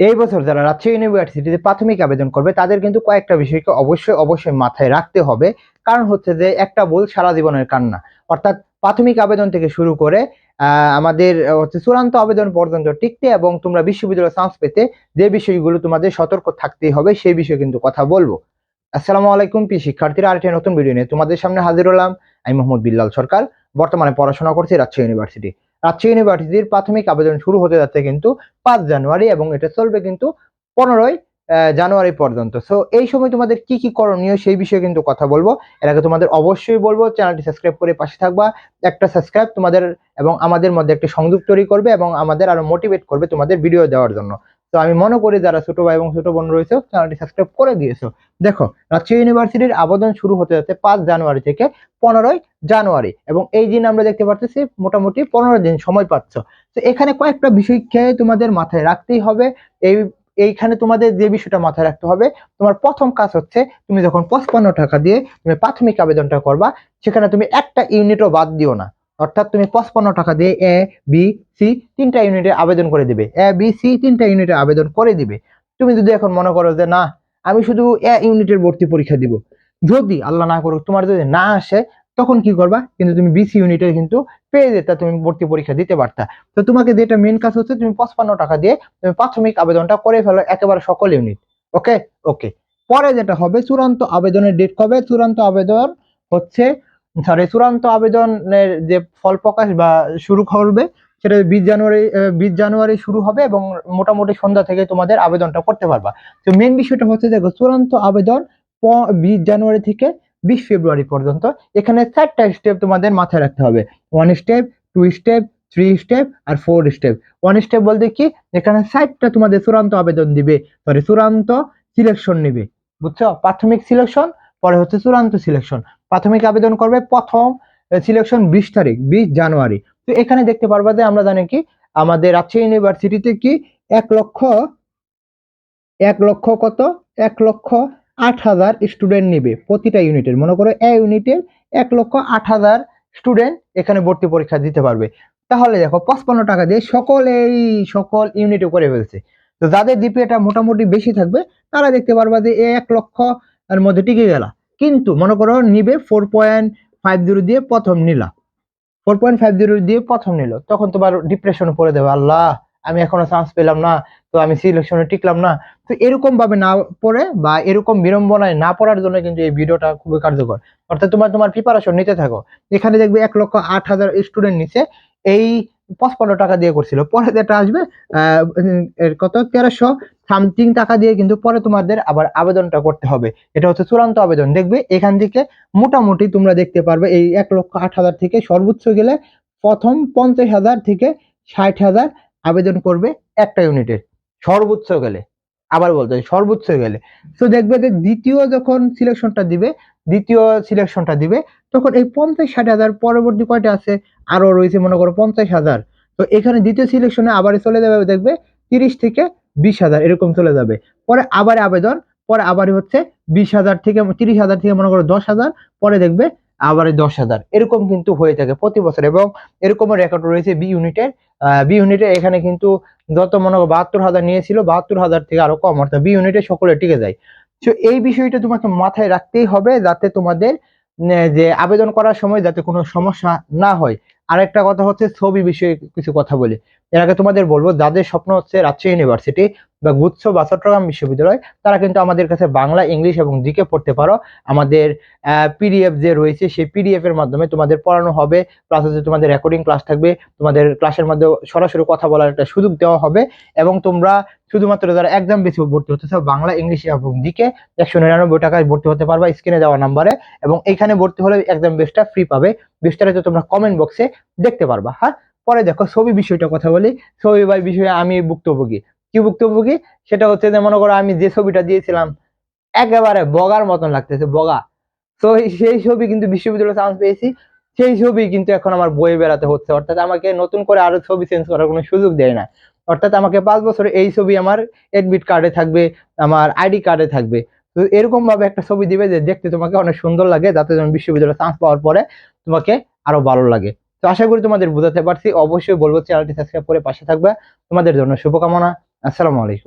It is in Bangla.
এই বছর যারা রাজশাহী ইউনিভার্সিটিতে প্রাথমিক আবেদন করবে, তাদের কিন্তু কয়েকটা বিষয়কে অবশ্যই অবশ্যই মাথায় রাখতে হবে। কারণ হচ্ছে যে, একটা ভুল সারা জীবনের কান্না। অর্থাৎ প্রাথমিক আবেদন থেকে শুরু করে আমাদের হচ্ছে চূড়ান্ত আবেদন পর্যন্ত টিকতে এবং তোমরা বিশ্ববিদ্যালয়ে চান্স পেতে যে বিষয়গুলো তোমাদের সতর্ক থাকতেই হবে, সেই বিষয়ে কিন্তু কথা বলব। আসসালামু আলাইকুম পি শিক্ষার্থীরা, আরেকটি নতুন ভিডিও নিয়ে তোমাদের সামনে হাজির হলাম। আমি মোহাম্মদ বিল্লাল সরকার, বর্তমানে পড়াশোনা করছি রাজশাহী ইউনিভার্সিটি রাজশাহী ইউনিভার্সিটির প্রাথমিক আবেদন শুরু হতে যাচ্ছে কিন্তু পাঁচ জানুয়ারি এবং এটা চলবে কিন্তু পনেরোই জানুয়ারি পর্যন্ত। সো এই সময় তোমাদের কি কি করণীয় সেই বিষয়ে কিন্তু কথা বলব। এর আগে তোমাদের অবশ্যই বলব, চ্যানেলটি সাবস্ক্রাইব করে পাশে থাকবা, একটা সাবস্ক্রাইব তোমাদের এবং আমাদের মধ্যে একটি সংযোগ তৈরি করবে এবং আমাদের আরও মোটিভেট করবে তোমাদের ভিডিও দেওয়ার জন্য। তো আমি মনে করি যারা ছোট ভাই এবং ছোট বোন রয়েছে চ্যানেলটি সাবস্ক্রাইব করে দিয়েছ। দেখো, রাজশাহী ইউনিভার্সিটির আবেদন শুরু হতে যাচ্ছে পাঁচ জানুয়ারি থেকে পনেরোই জানুয়ারি এবং এই দিন আমরা দেখতে পাচ্ছি মোটামুটি পনেরো দিন সময় পাচ্ছ। তো এখানে কয়েকটা বিষয়কে তোমাদের মাথায় রাখতেই হবে। এই, এইখানে তোমাদের যে বিষয়টা মাথায় রাখতে হবে, তোমার প্রথম কাজ হচ্ছে তুমি যখন পঁচপান্ন টাকা দিয়ে তুমি প্রাথমিক আবেদনটা করবা, সেখানে তুমি একটা ইউনিটও বাদ দিও না। অর্থাৎ তুমি পঁচপান্ন টাকা দিয়ে এ বি সি তিনটা ইউনিটে আবেদন করে দিবে। এ বি সি তিনটা ইউনিটে আবেদন করে দিবে। তুমি যদি এখন মনে করো যে, না, আমি শুধু এ ইউনিটের ভর্তি পরীক্ষা দিব। যদি আল্লাহ না করুক, তোমার যদি না আসে, তখন কি করবা? কিন্তু তুমি বিসি ইউনিটে কিন্তু পেয়ে যেতে, তুমি ভর্তি পরীক্ষা দিতে পারতা। তো তোমাকে যেটা মেন কাজ হচ্ছে, তুমি পঁচপান্ন টাকা দিয়ে তুমি প্রাথমিক আবেদনটা করে ফেলো একেবারে সকল ইউনিট ওকে ওকে পরে যেটা হবে, চূড়ান্ত আবেদনের ডেট কবে? চূড়ান্ত আবেদন হচ্ছে সরি চূড়ান্ত আবেদনের যে ফল প্রকাশ বা শুরু করবে, সেটা বিশ জানুয়ারি বিশ জানুয়ারি শুরু হবে এবং মোটামুটি সন্ধ্যা থেকে তোমাদের আবেদনটা করতে পারবা। তো মেন বিষয়টা হচ্ছে দেখো, চূড়ান্ত আবেদন বিশ জানুয়ারি থেকে বিশ ফেব্রুয়ারি পর্যন্ত। এখানে চারটা স্টেপ তোমাদের মাথায় রাখতে হবে। One step two step three step আর ফোর স্টেপ ওয়ান স্টেপ বলতে কি? এখানে চারটা তোমাদের চূড়ান্ত আবেদন দিবে। সরি চূড়ান্ত সিলেকশন নিবে। বুঝছ? প্রাথমিক সিলেকশন পরে হচ্ছে চূড়ান্ত সিলেকশন প্রাথমিক আবেদন করবে প্রথম সিলেকশন বিশ তারিখ, বিশ জানুয়ারি। তো এখানে দেখতে পারবা যে আমরা জানি কি, আমাদের রাজশাহী ইউনিভার্সিটিতে কি এক লক্ষ এক লক্ষ কত? এক লক্ষ আট হাজার স্টুডেন্ট নিবে প্রতিটা ইউনিটের। মনে করো এ ইউনিটের এক লক্ষ আট হাজার স্টুডেন্ট এখানে ভর্তি পরীক্ষা দিতে পারবে। তাহলে দেখো, পঁচপান্ন টাকা দিয়ে সকল এই সকল ইউনিটে করে ফেলছে। তো যাদের ডিপিএটা মোটামুটি বেশি থাকবে, তারা দেখতে পারবা যে এক লক্ষ এর মধ্যে টিকে গেলা। কিন্তু মনে করো নিবে ফোর পয়েন্ট ফাইভ জিরো দিয়ে প্রথম নিলা ফোর পয়েন্ট ফাইভ জিরো দিয়ে প্রথম নিল। তখন তোমার ডিপ্রেশনে পড়ে দেবে, আল্লাহ, আমি এখনও চান্স পেলাম না, তো আমি সিলেকশনে টিকলাম না। তো এরকম ভাবে না পড়ে বা এরকম বিড়ম্বনায় না পড়ার জন্য কিন্তু এই ভিডিওটা খুবই কার্যকর। অর্থাৎ তোমার তোমার প্রিপারেশন নিতে থাকো। এখানে দেখবে এক লক্ষ আট হাজার স্টুডেন্ট নিচে এই পঁচপান্ন টাকা দিয়ে করছিল। পরে যেটা আসবে কত? তেরোশো সামথিং টাকা দিয়ে কিন্তু পরে তোমাদের আবার আবেদনটা করতে হবে। এটা হচ্ছে চূড়ান্ত আবেদন। দেখবে এখান থেকে মোটামুটি তোমরা দেখতে পারবে এই এক লক্ষ আট হাজার থেকে সর্বোচ্চ গেলে প্রথম পঞ্চাশ হাজার থেকে ষাট হাজার আবেদন করবে একটা ইউনিটের। সর্বোচ্চ গেলে। আবার বলতে সর্বোচ্চ গেলে। তো দেখবে যে দ্বিতীয় যখন সিলেকশনটা দিবে দ্বিতীয় সিলেকশনটা দিবে। তখন এই পঞ্চাশ ষাট হাজার পরবর্তী কয়টা আছে? আরও রয়েছে, মনে করো, পঞ্চাশ হাজার। তো এখানে দ্বিতীয় সিলেকশনে আবার চলে যাবে, দেখবে, তিরিশ থেকে বিশ হাজার, এরকম চলে যাবে। পরে আবার আবেদন, পরে আবার হচ্ছে বিশ হাজার থেকে, তিরিশ হাজার থেকে, মনে করো, দশ হাজার, পরে দেখবে আবার দশ হাজার। এরকম কিন্তু হয়ে থাকে প্রতি বছর এবং এরকমও রেকর্ড রয়েছে বি ইউনিটের বি ইউনিটে এখানে কিন্তু যত, মনে করো, বাহাত্তর হাজার নিয়েছিল, বাহাত্তর হাজার থেকে আরও কম, অর্থাৎ বি ইউনিটে সকলে টিকে যায়। তো এই বিষয়টা তোমাকে মাথায় রাখতেই হবে যাতে তোমাদের যে আবেদন করার সময় যাতে কোনো সমস্যা না হয়। আরেকটা কথা হচ্ছে ছবি বিষয়ে কিছু কথা বলি। এর আগে তোমাদের বলব, যাদের স্বপ্ন হচ্ছে রাজশাহী ইউনিভার্সিটি বা গুচ্ছ বা চট্টগ্রাম বিশ্ববিদ্যালয়, তারা কিন্তু আমাদের কাছে বাংলা, ইংলিশ এবং জিকে পড়তে পারো। আমাদের পিডিএফ যে রয়েছে, সেই পিডিএফ এর মাধ্যমে তোমাদের পড়ানো হবে প্লাস হচ্ছে তোমাদের রেকর্ডিং ক্লাস থাকবে, তোমাদের ক্লাসের মধ্যে সরাসরি কথা বলার একটা সুযোগ দেওয়া হবে এবং তোমরা শুধুমাত্র যারা এক্সাম বেশি ভর্তি হতে চাও, বাংলা, ইংলিশ এবং জিকে, একশো নিরানব্বই টাকায় ভর্তি হতে পারবা স্ক্রিনে দেওয়া নাম্বারে এবং এখানে ভর্তি হলে এক্সাম বেসটা ফ্রি পাবে। বিস্তারিত তোমরা কমেন্ট বক্সে দেখতে পারবা। হ্যাঁ পরে দেখো ছবি বিষয়টা কথা বলি। ছবি বা বিষয়ে আমি ভুক্তভোগী। কি ভুক্তভোগী? সেটা হচ্ছে যে মনে করো আমি যে ছবিটা দিয়েছিলাম, একেবারে বগার মতন লাগতেছে, বগা। তো সেই ছবি কিন্তু বিশ্ববিদ্যালয়ে চান্স পেয়েছি। সেই ছবি কিন্তু এখন আমার বইয়ে বেড়াতে হচ্ছে। অর্থাৎ আমাকে নতুন করে আরও ছবি চেঞ্জ করার কোনো সুযোগ দেয় না। অর্থাৎ আমাকে পাঁচ বছরে এই ছবি আমার এডমিট কার্ডে থাকবে, আমার আইডি কার্ডে থাকবে। তো এরকম ভাবে একটা ছবি দিবে যে দেখতে তোমাকে অনেক সুন্দর লাগে, যাতে তুমি বিশ্ববিদ্যালয়ে চান্স পাওয়ার পরে তোমাকে আরও ভালো লাগে। তো আশা করি তোমাদের বোঝাতে পারছি। অবশ্যই বলব চ্যানেলটি সাবস্ক্রাইব করে পাশে থাকবে। তোমাদের জন্য শুভকামনা। আসসালামু আলাইকুম।